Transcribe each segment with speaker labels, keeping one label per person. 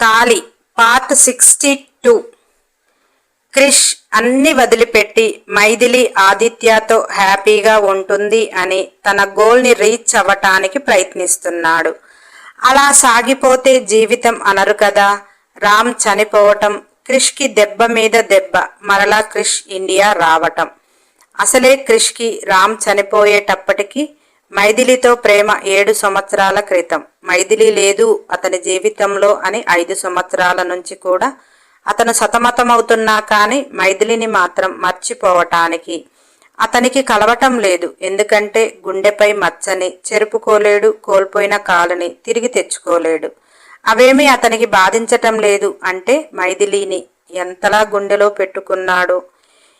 Speaker 1: తాలి part sixty two. Krish అన్ని వదిలిపెట్టి మైథిలి ఆదిత్యతో హ్యాపీగా ఉంటుంది అని తన గోల్ని రీచ్ అవ్వటానికి ప్రయత్నిస్తున్నాడు. అలా సాగిపోతే జీవితం అనరు కదా. రామ్ చనిపోవటం క్రిష్కి దెబ్బ మీద దెబ్బ మరలా క్రిష్ ఇండియా రావటం. అసలే క్రిష్కి రామ్ చనిపోయేటప్పటికి మైథిలితో ప్రేమ ఏడు సంవత్సరాల క్రితం. మైథిలి లేదు అతని జీవితంలో అని ఐదు సంవత్సరాల నుంచి కూడా అతను సతమతమవుతున్నా కానీ మైథిలిని మాత్రం మర్చిపోవటానికి అతనికి కలవటం లేదు. ఎందుకంటే గుండెపై మచ్చని చెరుపుకోలేడు కోల్పోయిన కాలుని తిరిగి తెచ్చుకోలేడు. అవేమీ అతనికి బాధించటం లేదు. అంటే మైథిలిని ఎంతలా గుండెలో పెట్టుకున్నాడో.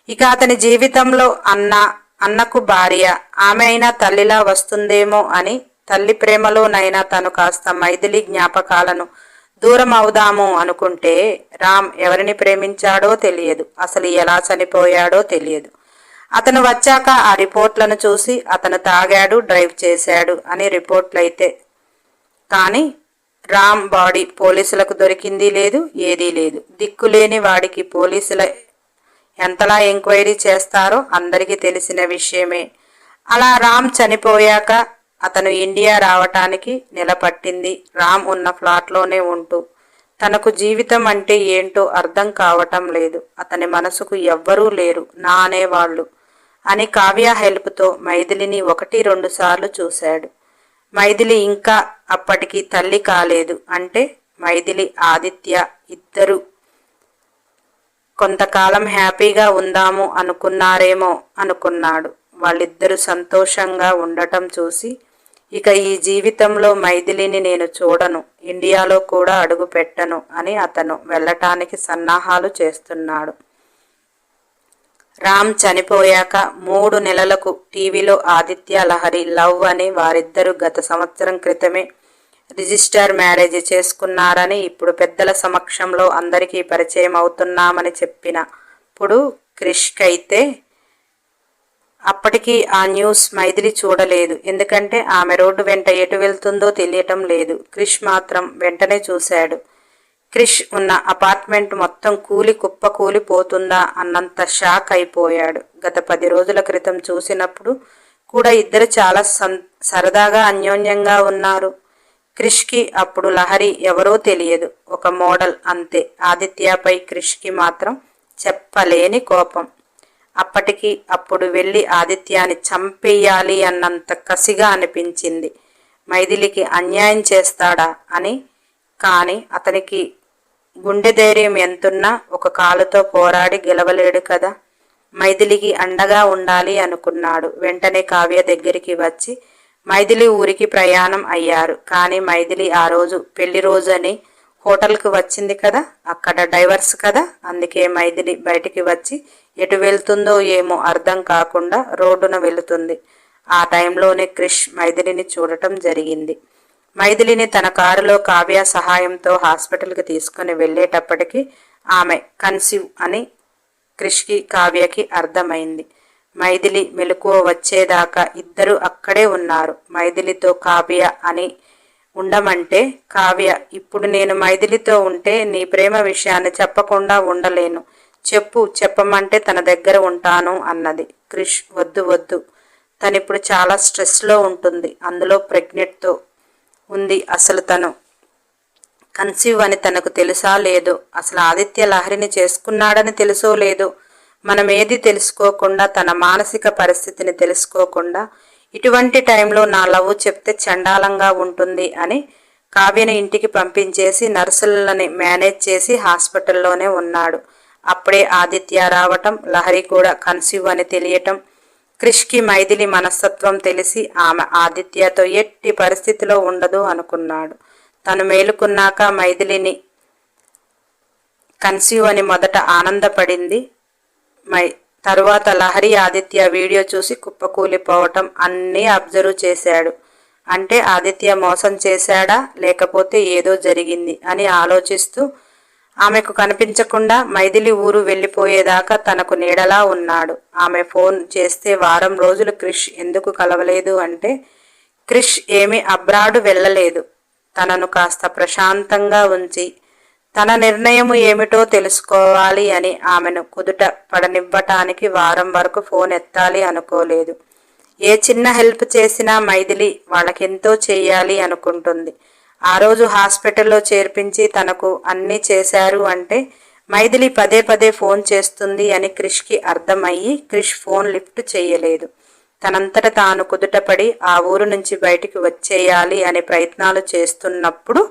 Speaker 1: ఇక అతని జీవితంలో అన్న అన్నకు భార్య ఆమె అయినా తల్లిలా వస్తుందేమో అని తల్లి ప్రేమలోనైనా తను కాస్త మైథిలి జ్ఞాపకాలను దూరం అవుదాము అనుకుంటే రామ్ ఎవరిని ప్రేమించాడో తెలియదు. అసలు ఎలా చనిపోయాడో తెలియదు. అతను వచ్చాక ఆ రిపోర్ట్లను చూసి అతను తాగాడు డ్రైవ్ చేశాడు అని రిపోర్ట్లయితే కానీ రామ్ బాడీ పోలీసులకు దొరికింది లేదు ఏదీ లేదు. దిక్కులేని వాడికి పోలీసుల ఎంతలా ఎంక్వైరీ చేస్తారో అందరికీ తెలిసిన విషయమే. అలా రామ్ చనిపోయాక అతను ఇండియా రావటానికి నిలబట్టింది. రామ్ ఉన్న ఫ్లాట్లోనే ఉంటూ. తనకు జీవితం అంటే ఏంటో అర్థం కావటం లేదు. అతని మనసుకు ఎవ్వరూ లేరు. నా అనేవాళ్ళు. అని కావ్య హెల్ప్తో మైథిలిని ఒకటి రెండు సార్లు చూశాడు. మైథిలి ఇంకా అప్పటికి తల్లి కాలేదు. అంటే మైథిలి ఆదిత్య ఇద్దరు కొంతకాలం హ్యాపీగా ఉందాము అనుకున్నారేమో అనుకున్నాడు. వాళ్ళిద్దరూ సంతోషంగా ఉండటం చూసి ఇక ఈ జీవితంలో మైథిలిని నేను చూడను ఇండియాలో కూడా అడుగు పెట్టను అని అతను వెళ్ళటానికి సన్నాహాలు చేస్తున్నాడు. రామ్ చనిపోయాక మూడు నెలలకు టీవీలో ఆదిత్య లహరి లవ్ అని వారిద్దరూ గత సంవత్సరం క్రితమే రిజిస్టర్ మ్యారేజ్ చేసుకున్నారని ఇప్పుడు పెద్దల సమక్షంలో అందరికీ పరిచయం అవుతున్నామని చెప్పినప్పుడు క్రిష్కైతే అప్పటికి ఆ న్యూస్ మైథిలి చూడలేదు. ఎందుకంటే ఆమె రోడ్డు వెంట ఎటు వెళ్తుందో తెలియటం లేదు. క్రిష్ మాత్రం వెంటనే చూశాడు. క్రిష్ ఉన్న అపార్ట్మెంట్ మొత్తం కూలి కుప్ప కూలిపోతుందా అన్నంత షాక్ అయిపోయాడు. గత పది రోజుల క్రితం చూసినప్పుడు కూడా ఇద్దరు చాలా సరదాగా అన్యోన్యంగా ఉన్నారు. క్రిష్కి అప్పుడు లహరి ఎవరో తెలియదు. ఒక మోడల్ అంతే. ఆదిత్యపై క్రిష్కి మాత్రం చెప్పలేని కోపం. అప్పటికి అప్పుడు వెళ్ళి ఆదిత్యాన్ని చంపేయాలి అన్నంత కసిగా అనిపించింది. మైథిలికి అన్యాయం చేస్తాడా అని? కానీ అతనికి గుండె ధైర్యం ఎంతున్నా ఒక కాలుతో పోరాడి గెలవలేడు కదా? మైథిలికి అండగా ఉండాలి అనుకున్నాడు. వెంటనే కావ్య దగ్గరికి వచ్చి మైథిలి ఊరికి ప్రయాణం అయ్యారు. కానీ మైథిలి ఆ రోజు పెళ్ళి రోజు అని హోటల్కి వచ్చింది కదా? అక్కడ డైవర్స్ కదా? అందుకే మైథిలి బయటికి వచ్చి ఎటు వెళ్తుందో ఏమో అర్థం కాకుండా రోడ్డున వెళుతుంది. ఆ టైంలోనే క్రిష్ మైథిలిని చూడటం జరిగింది. మైథిలిని తన కారులో కావ్య సహాయంతో హాస్పిటల్కి తీసుకుని వెళ్ళేటప్పటికీ ఆమె కన్సీవ్ అని క్రిష్కి కావ్యకి అర్థమైంది. మైథిలి మెలకువ వచ్చేదాకా ఇద్దరు అక్కడే ఉన్నారు. మైథిలితో కావ్య అని ఉండమంటే కావ్య ఇప్పుడు నేను మైథిలితో ఉంటే నీ ప్రేమ విషయాన్ని చెప్పకుండా ఉండలేను. చెప్పు చెప్పమంటే తన దగ్గర ఉంటాను అన్నది. క్రిష్ వద్దు వద్దు. తనిప్పుడు చాలా స్ట్రెస్లో ఉంటుంది. అందులో ప్రెగ్నెంట్తో ఉంది అసలు తను. కన్సీవ్ అని తనకు తెలుసా లేదో అసలు ఆదిత్య లహరిని చేసుకున్నాడని తెలుసో లేదో మనం ఏది తెలుసుకోకుండా తన మానసిక పరిస్థితిని తెలుసుకోకుండా ఇటువంటి టైంలో నా లవ్ చెప్తే చండాలంగా ఉంటుంది అని కావ్యని ఇంటికి పంపించేసి నర్సులని మేనేజ్ చేసి హాస్పిటల్లోనే ఉన్నాడు. అప్పుడే ఆదిత్య రావటం లహరి కూడా కన్సీవ్ అని తెలియటం క్రిష్కి మైథిలి మనస్తత్వం తెలిసి ఆమె ఆదిత్యతో ఎట్టి పరిస్థితిలో ఉండదు అనుకున్నాడు. తను మేలుకున్నాక మైథిలిని కన్సీవ్ అని మొదట ఆనందపడింది. మై తరువాత లహరి ఆదిత్య వీడియో చూసి కుప్పకూలిపోవటం అన్నీ అబ్జర్వ్ చేశాడు. అంటే ఆదిత్య మోసం చేశాడా? లేకపోతే ఏదో జరిగింది అని ఆలోచిస్తూ ఆమెకు కనిపించకుండా మైథిలి ఊరు వెళ్ళిపోయేదాకా తనకు నీడలా ఉన్నాడు. ఆమె ఫోన్ చేస్తే వారం రోజులు క్రిష్ ఎందుకు కలవలేదు అంటే క్రిష్ ఏమీ అబ్రాడు వెళ్ళలేదు. తనను కాస్త ప్రశాంతంగా ఉంచి తన నిర్ణయం ఏమిటో తెలుసుకోవాలి అని ఆమెను కుదుట పడనివ్వటానికి వారం వరకు ఫోన్ ఎత్తాలి అనుకోలేదు. ఏ చిన్న హెల్ప్ చేసినా మైథిలి వాళ్ళకెంతో చేయాలి అనుకుంటుంది. ఆ రోజు హాస్పిటల్లో చేర్పించి తనకు అన్నీ చేశారు అంటే మైథిలి పదే పదే ఫోన్ చేస్తుంది అని క్రిష్కి అర్థమయ్యి క్రిష్ ఫోన్ లిఫ్ట్ చేయలేదు. తనంతట తాను కుదుటపడి ఆ ఊరు నుంచి బయటికి వచ్చేయాలి అనే ప్రయత్నాలు చేస్తున్నప్పుడు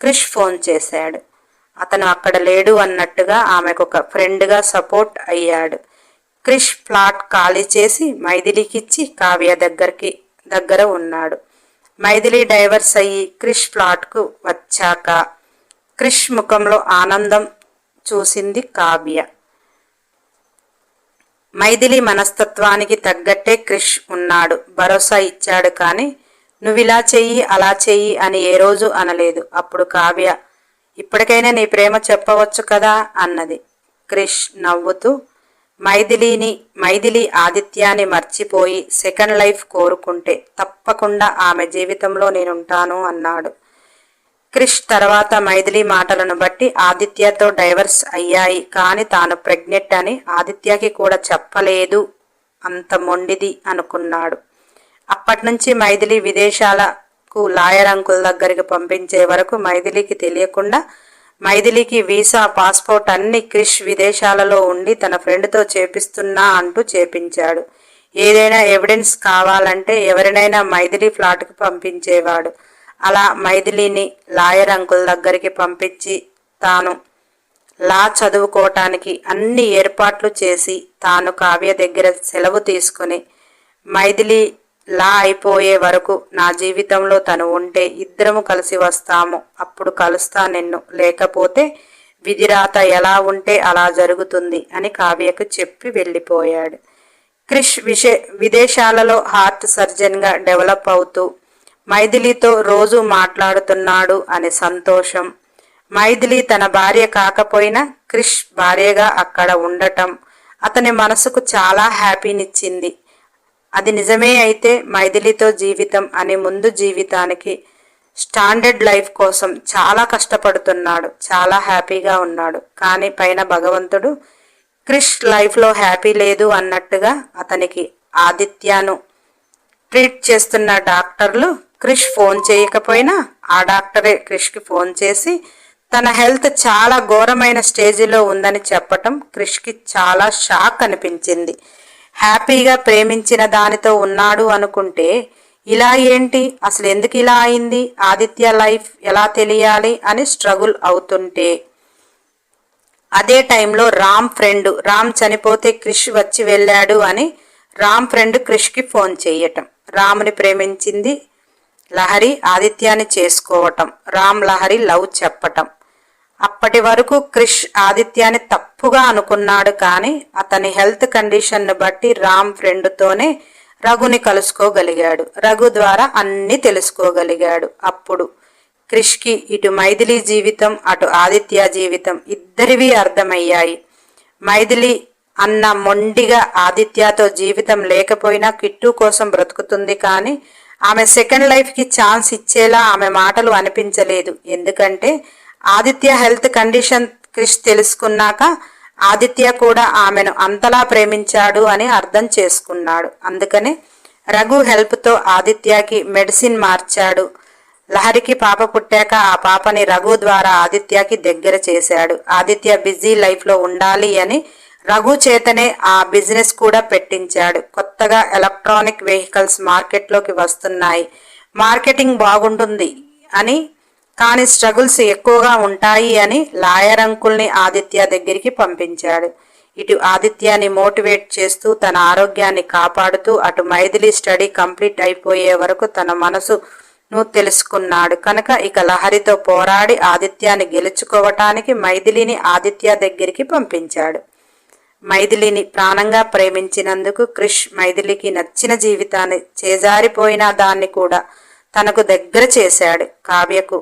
Speaker 1: క్రిష్ ఫోన్ చేశాడు. అతను అక్కడ లేడు అన్నట్టుగా ఆమెకు ఒక ఫ్రెండ్గా సపోర్ట్ అయ్యాడు. క్రిష్ ప్లాట్ ఖాళీ చేసి మైథిలికిచ్చి కావ్య దగ్గరికి దగ్గర ఉన్నాడు. మైథిలి డైవర్స్ అయ్యి క్రిష్ ప్లాట్కు వచ్చాక క్రిష్ ముఖంలో ఆనందం చూసింది కావ్య. మైథిలి మనస్తత్వానికి తగ్గట్టే క్రిష్ ఉన్నాడు. భరోసా ఇచ్చాడు కానీ నువ్విలా చెయ్యి అలా చెయ్యి అని ఏ రోజు అనలేదు. అప్పుడు కావ్య ఇప్పటికైనా నీ ప్రేమ చెప్పవచ్చు కదా అన్నది. క్రిష్ నవ్వుతూ మైథిలిని మైథిలి ఆదిత్యాన్ని మర్చిపోయి సెకండ్ లైఫ్ కోరుకుంటే తప్పకుండా ఆమె జీవితంలో నేనుంటాను అన్నాడు. క్రిష్ తర్వాత మైథిలి మాటలను బట్టి ఆదిత్యతో డైవర్స్ అయ్యాయి కానీ తాను ప్రెగ్నెంట్ అని ఆదిత్యకి కూడా చెప్పలేదు అంత మొండిది అనుకున్నాడు. అప్పటి నుంచి మైథిలి వరకు లాయర్ అంకుల్ దగ్గరికి పంపించే వరకు మైథిలికి తెలియకుండా మైథిలికి వీసా పాస్పోర్ట్ అన్ని క్రిష్ విదేశాలలో ఉండి తన ఫ్రెండ్తో చేపిస్తున్నా అంటూ చేపించాడు. ఏదైనా ఎవిడెన్స్ కావాలంటే ఎవరినైనా మైథిలి ఫ్లాట్కి పంపించేవాడు. అలా మైథిలిని లాయర్ అంకుల్ దగ్గరికి పంపించి తాను లా చదువుకోవటానికి అన్ని ఏర్పాట్లు చేసి తాను కావ్య దగ్గర సెలవు తీసుకుని మైథిలి లా అయిపోయే వరకు నా జీవితంలో తను ఉంటే ఇద్దరము కలిసి వస్తాము. అప్పుడు కలుస్తా నిన్ను. లేకపోతే విధిరాత ఎలా ఉంటే అలా జరుగుతుంది అని కావ్యకు చెప్పి వెళ్ళిపోయాడు. క్రిష్ విషే విదేశాలలో హార్ట్ సర్జన్గా డెవలప్ అవుతూ మైథిలితో రోజు మాట్లాడుతున్నాడు అనే సంతోషం. మైథిలి తన భార్య కాకపోయినా క్రిష్ భార్యగా అక్కడ ఉండటం అతని మనసుకు చాలా హ్యాపీనిచ్చింది. అది నిజమే అయితే మైథిలితో జీవితం అనే ముందు జీవితానికి స్టాండర్డ్ లైఫ్ కోసం చాలా కష్టపడుతున్నాడు చాలా హ్యాపీగా ఉన్నాడు. కానీ పైన భగవంతుడు క్రిష్ లైఫ్లో హ్యాపీ లేదు అన్నట్టుగా అతనికి ఆదిత్యను ట్రీట్ చేస్తున్న డాక్టర్లు క్రిష్ ఫోన్ చేయకపోయినా ఆ డాక్టరే క్రిష్కి ఫోన్ చేసి తన హెల్త్ చాలా ఘోరమైన స్టేజిలో ఉందని చెప్పటం క్రిష్కి చాలా షాక్ అనిపించింది. హ్యాపీగా ప్రేమించిన దానితో ఉన్నాడు అనుకుంటే ఇలా ఏంటి? అసలు ఎందుకు ఇలా అయింది? ఆదిత్య లైఫ్ ఎలా తెలియాలి? అని స్ట్రగుల్ అవుతుంటే. అదే టైంలో రామ్ ఫ్రెండ్ రామ్ చనిపోతే క్రిష్ వచ్చి వెళ్ళాడు అని రామ్ ఫ్రెండ్ క్రిష్కి ఫోన్ చేయటం. రాముని ప్రేమించింది లహరి ఆదిత్యాన్ని చేసుకోవటం. రామ్ లహరి లవ్ చెప్పటం. అప్పటి వరకు క్రిష్ ఆదిత్యాన్ని తప్పుగా అనుకున్నాడు కానీ అతని హెల్త్ కండిషన్ను బట్టి రామ్ ఫ్రెండ్తోనే రఘుని కలుసుకోగలిగాడు. రఘు ద్వారా అన్ని తెలుసుకోగలిగాడు. అప్పుడు క్రిష్కి ఇటు మైథిలి జీవితం అటు ఆదిత్య జీవితం ఇద్దరివి అర్థమయ్యాయి. మైథిలి అన్న మొండిగా ఆదిత్యతో జీవితం లేకపోయినా కిట్టు కోసం బ్రతుకుతుంది కానీ ఆమె సెకండ్ లైఫ్కి ఛాన్స్ ఇచ్చేలా ఆమె మాటలు అనిపించలేదు. ఎందుకంటే ఆదిత్య హెల్త్ కండిషన్ క్రిష్ తెలుసుకున్నాక ఆదిత్య కూడా ఆమెను అంతలా ప్రేమించాడు అని అర్థం చేసుకున్నాడు. అందుకనే రఘు హెల్ప్తో ఆదిత్యకి మెడిసిన్ మార్చాడు. లహరికి పాప పుట్టాక ఆ పాపని రఘు ద్వారా ఆదిత్యకి దగ్గర చేశాడు. ఆదిత్య బిజీ లైఫ్లో ఉండాలి అని రఘు చేతనే ఆ బిజినెస్ కూడా పెట్టించాడు. కొత్తగా ఎలక్ట్రానిక్ వెహికల్స్ మార్కెట్లోకి వస్తున్నాయి. మార్కెటింగ్ బాగుంటుంది అని కానీ స్ట్రగుల్స్ ఎక్కువగా ఉంటాయి అని లాయర్ అంకుల్ని ఆదిత్య దగ్గరికి పంపించాడు. ఇటు ఆదిత్యాన్ని మోటివేట్ చేస్తూ తన ఆరోగ్యాన్ని కాపాడుతూ అటు మైథిలి స్టడీ కంప్లీట్ అయిపోయే వరకు తన మనసును తెలుసుకున్నాడు. కనుక ఇక లహరితో పోరాడి ఆదిత్యాన్ని గెలుచుకోవటానికి మైథిలిని ఆదిత్య దగ్గరికి పంపించాడు. మైథిలిని ప్రాణంగా ప్రేమించినందుకు క్రిష్ మైథిలికి నచ్చిన జీవితాన్ని చేజారిపోయిన దాన్ని కూడా తనకు దగ్గర చేశాడు. కావ్యకు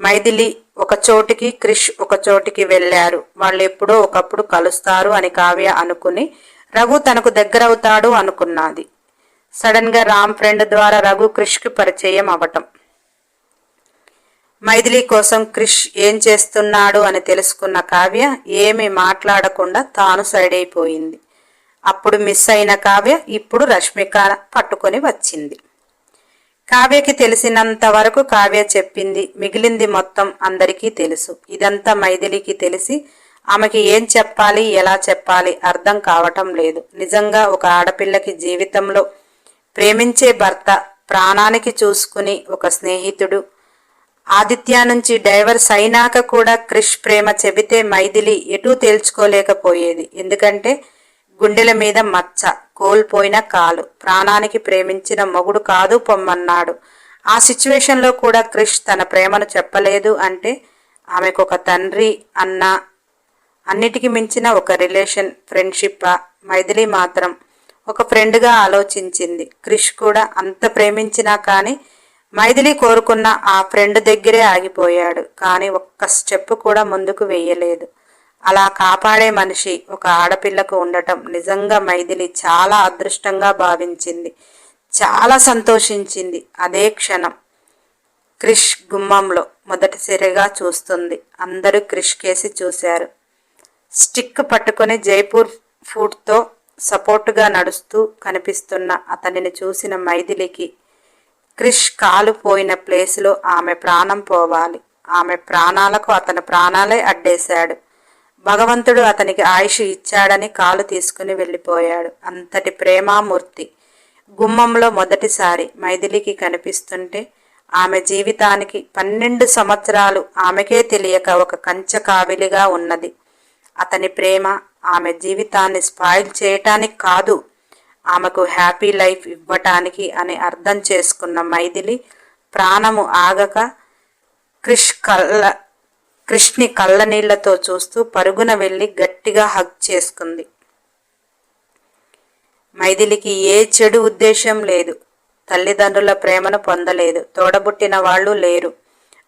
Speaker 1: మైథిలి ఒక చోటికి క్రిష్ ఒక చోటికి వెళ్ళారు. వాళ్ళు ఎప్పుడో ఒకప్పుడు కలుస్తారు అని కావ్య అనుకుని రఘు తనకు దగ్గరవుతాడు అనుకున్నది. సడన్గా రామ్ ఫ్రెండ్ ద్వారా రఘు క్రిష్కి పరిచయం అవటం మైథిలి కోసం క్రిష్ ఏం చేస్తున్నాడు అని తెలుసుకున్న కావ్య ఏమీ మాట్లాడకుండా తాను సైడ్ అయిపోయింది. అప్పుడు మిస్ అయిన కావ్య ఇప్పుడు రష్మిక పట్టుకొని వచ్చింది. కావ్యకి తెలిసినంత వరకు కావ్య చెప్పింది. మిగిలింది మొత్తం అందరికీ తెలుసు. ఇదంతా మైథిలికి తెలిసి ఆమెకి ఏం చెప్పాలి ఎలా చెప్పాలి అర్థం కావటం లేదు. నిజంగా ఒక ఆడపిల్లకి జీవితంలో ప్రేమించే భర్త ప్రాణానికి చూసుకుని ఒక స్నేహితుడు ఆదిత్య నుంచి డైవర్స్ అయినాక కూడా క్రిష్ ప్రేమ చెబితే మైథిలి ఎటూ తేల్చుకోలేకపోయేది. ఎందుకంటే గుండెల మీద మచ్చ. కోల్పోయిన కాలు. ప్రాణానికి ప్రేమించిన మొగుడు కాదు పొమ్మన్నాడు. ఆ సిచ్యువేషన్లో కూడా క్రిష్ తన ప్రేమను చెప్పలేదు అంటే ఆమెకు ఒక తండ్రి అన్న అన్నిటికీ మించిన ఒక రిలేషన్ ఫ్రెండ్షిప్ మైథిలి మాత్రం ఒక ఫ్రెండ్గా ఆలోచించింది. క్రిష్ కూడా అంత ప్రేమించినా కానీ మైథిలి కోరుకున్న ఆ ఫ్రెండ్ దగ్గరే ఆగిపోయాడు. కానీ ఒక్క స్టెప్ కూడా ముందుకు వెయ్యలేదు అలా కాపాడే మనిషి ఒక ఆడపిల్లకు ఉండటం నిజంగా మైథిలి చాలా అదృష్టంగా భావించింది. చాలా సంతోషించింది. అదే క్షణం క్రిష్ గుమ్మంలో మొదటిసారిగా చూస్తుంది. అందరూ క్రిష్ కేసి చూశారు. స్టిక్ పట్టుకొని జైపూర్ ఫుడ్తో సపోర్టుగా నడుస్తూ కనిపిస్తున్న అతనిని చూసిన మైథిలికి క్రిష్ కాలు పోయిన ప్లేస్లో ఆమె ప్రాణం పోవాలి. ఆమె ప్రాణాలకు అతని ప్రాణాలే అడ్డేశాడు. భగవంతుడు అతనికి ఆయుష్ ఇచ్చాడని కాలు తీసుకుని వెళ్ళిపోయాడు. అంతటి ప్రేమామూర్తి. గుమ్మంలో మొదటిసారి మైథిలికి కనిపిస్తుంటే ఆమె జీవితానికి పన్నెండు సంవత్సరాలు ఆమెకే తెలియక ఒక కంచె కావిలిగా ఉన్నది. అతని ప్రేమ ఆమె జీవితాన్ని స్పాయిల్ చేయటానికి కాదు ఆమెకు హ్యాపీ లైఫ్ ఇవ్వటానికి అని అర్థం చేసుకున్న మైథిలి ప్రాణము ఆగక క్రిష్ కళ్ళ కృష్ణి కళ్ళనీళ్ళతో చూస్తూ పరుగున వెళ్ళి గట్టిగా హగ్ చేసుకుంది. మైథిలికి ఏ చెడు ఉద్దేశం లేదు. తల్లిదండ్రుల ప్రేమను పొందలేదు. తోడబుట్టిన వాళ్ళు లేరు.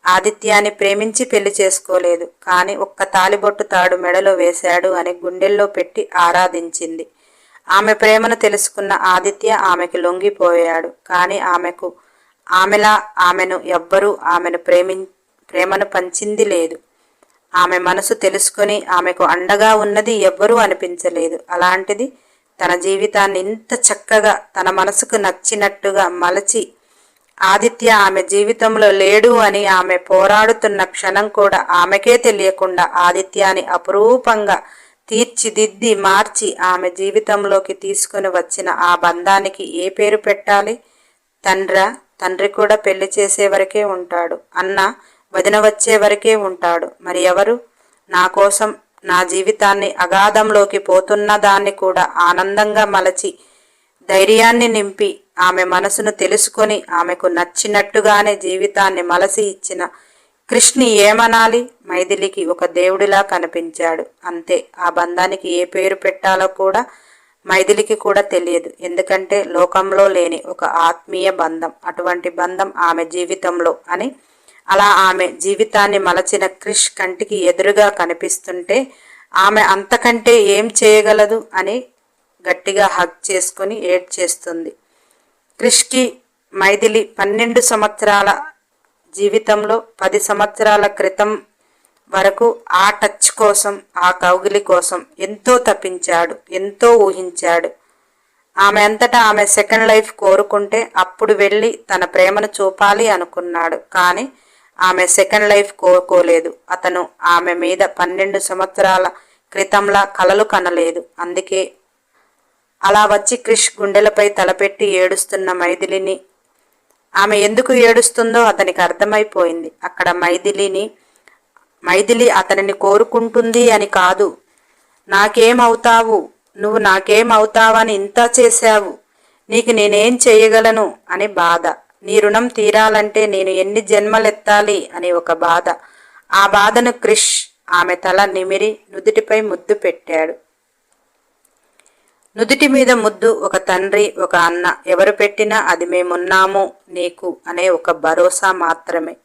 Speaker 1: ఆదిత్యాన్ని ప్రేమించి పెళ్ళి చేసుకోలేదు. కానీ ఒక్క తాలిబొట్టు తాడు మెడలో వేశాడు అని గుండెల్లో పెట్టి ఆరాధించింది. ఆమె ప్రేమను తెలుసుకున్న ఆదిత్య ఆమెకి లొంగిపోయాడు. కానీ ఆమెకు ఆమెలా ఆమెను ఎవ్వరూ ఆమెను ప్రేమి ప్రేమను పంచింది లేదు. ఆమె మనసు తెలుసుకొని ఆమెకు అండగా ఉన్నది ఎవ్వరూ అనిపించలేదు. అలాంటిది తన జీవితాన్ని ఇంత చక్కగా తన మనసుకు నచ్చినట్టుగా మలచి ఆదిత్య ఆమె జీవితంలో లేడు అని ఆమె పోరాడుతున్న క్షణం కూడా ఆమెకే తెలియకుండా ఆదిత్యాని అపురూపంగా తీర్చిదిద్ది మార్చి ఆమె జీవితంలోకి తీసుకుని వచ్చిన ఆ బంధానికి ఏ పేరు పెట్టాలి? తండ్ర తండ్రి కూడా పెళ్ళి చేసే వరకే ఉంటాడు. అన్న వదిన వచ్చే వరకే ఉంటాడు. మరి ఎవరు? నా కోసం నా జీవితాన్ని అగాధంలోకి పోతున్న దాన్ని కూడా ఆనందంగా మలచి ధైర్యాన్ని నింపి ఆమె మనసును తెలుసుకొని ఆమెకు నచ్చినట్టుగానే జీవితాన్ని మలసి ఇచ్చిన కృష్ణి ఏమనాలి? మైథిలికి ఒక దేవుడిలా కనిపించాడు. అంతే. ఆ బంధానికి ఏ పేరు పెట్టాలో కూడా మైథిలికి కూడా తెలియదు. ఎందుకంటే లోకంలో లేని ఒక ఆత్మీయ బంధం. అటువంటి బంధం ఆమె జీవితంలో అని అలా ఆమె జీవితాన్ని మలచిన క్రిష్ కంటికి ఎదురుగా కనిపిస్తుంటే ఆమె అంతకంటే ఏం చేయగలదు? అని గట్టిగా హగ్ చేసుకుని ఏడ్ చేస్తుంది క్రిష్కి మైథిలి పన్నెండు సంవత్సరాల జీవితంలో పది సంవత్సరాల క్రితం వరకు ఆ టచ్ కోసం ఆ కౌగిలి కోసం ఎంతో తప్పించాడు ఎంతో ఊహించాడు. ఆమె అంతటా ఆమె సెకండ్ లైఫ్ కోరుకుంటే అప్పుడు వెళ్ళి తన ప్రేమను చూపాలి అనుకున్నాడు. కానీ ఆమె సెకండ్ లైఫ్ కోరుకోలేదు. అతను ఆమె మీద పన్నెండు సంవత్సరాల క్రితంలా కలలు కనలేదు. అందుకే అలా వచ్చి క్రిష్ గుండెలపై తలపెట్టి ఏడుస్తున్న మైథిలిని ఆమె ఎందుకు ఏడుస్తుందో అతనికి అర్థమైపోయింది. అక్కడ మైథిలిని మైథిలి అతనిని కోరుకుంటుంది అని కాదు. నాకేమవుతావు? నువ్వు నాకేమవుతావని ఇంత చేశావు. నీకు నేనేం చేయగలను? అని బాధ. నీ రుణం తీరాలంటే నేను ఎన్ని జన్మలెత్తాలి అని ఒక బాధ. ఆ బాధను క్రిష్ ఆమె తల నిమిరి నుదుటిపై ముద్దు పెట్టాడు. నుదుటి మీద ముద్దు ఒక తండ్రి ఒక అన్న. ఎవరు పెట్టినా అది మేమున్నాము నీకు అనే ఒక భరోసా మాత్రమే.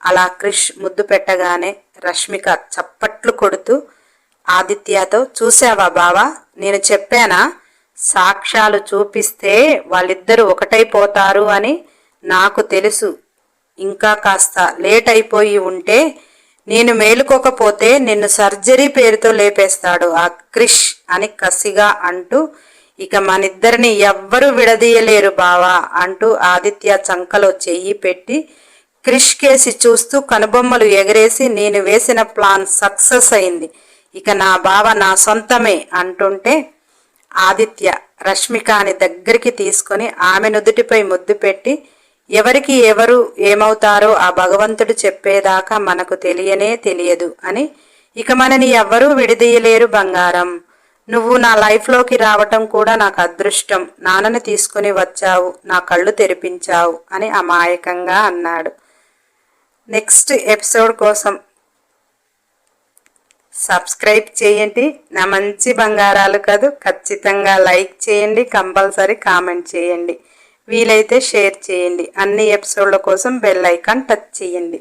Speaker 1: అలా క్రిష్ ముద్దు పెట్టగానే రష్మిక చప్పట్లు కొడుతూ ఆదిత్యతో చూసావా బావా? నేను చెప్పానా? సాక్ష్యాలు చూపిస్తే వాళ్ళిద్దరూ ఒకటైపోతారు అని నాకు తెలుసు. ఇంకా కాస్త లేట్ అయిపోయి ఉంటే నేను మేలుకోకపోతే నిన్ను సర్జరీ పేరుతో లేపేస్తాడు ఆ క్రిష్ అని కసిగా అంటూ ఇక మనిద్దరిని ఎవ్వరూ విడదీయలేరు బావా అంటూ ఆదిత్య చంకలో చెయ్యి పెట్టి క్రిష్ కేసి చూస్తూ కనుబొమ్మలు ఎగరేసి నేను వేసిన ప్లాన్ సక్సెస్ అయింది. ఇక నా బావ నా సొంతమే అంటుంటే ఆదిత్య రష్మికాని దగ్గరికి తీసుకొని ఆమె నుదుటిపై ముద్దు పెట్టి ఎవరికి ఎవరు ఏమవుతారో ఆ భగవంతుడు చెప్పేదాకా మనకు తెలియనే తెలియదు అని. ఇక మనని ఎవ్వరూ విడదీయలేరు బంగారం. నువ్వు నా లైఫ్లోకి రావటం కూడా నాకు అదృష్టం. నాన్నని తీసుకుని వచ్చావు నా కళ్ళు తెరిపించావు అని అమాయకంగా అన్నాడు. నెక్స్ట్ ఎపిసోడ్ కోసం సబ్స్క్రైబ్ చేయండి. నా మంచి బంగారాలు కాదు ఖచ్చితంగా లైక్ చేయండి కంపల్సరీ కామెంట్ చేయండి. వీలైతే షేర్ చేయండి. అన్ని ఎపిసోడ్ల కోసం బెల్ ఐకాన్ టచ్ చేయండి.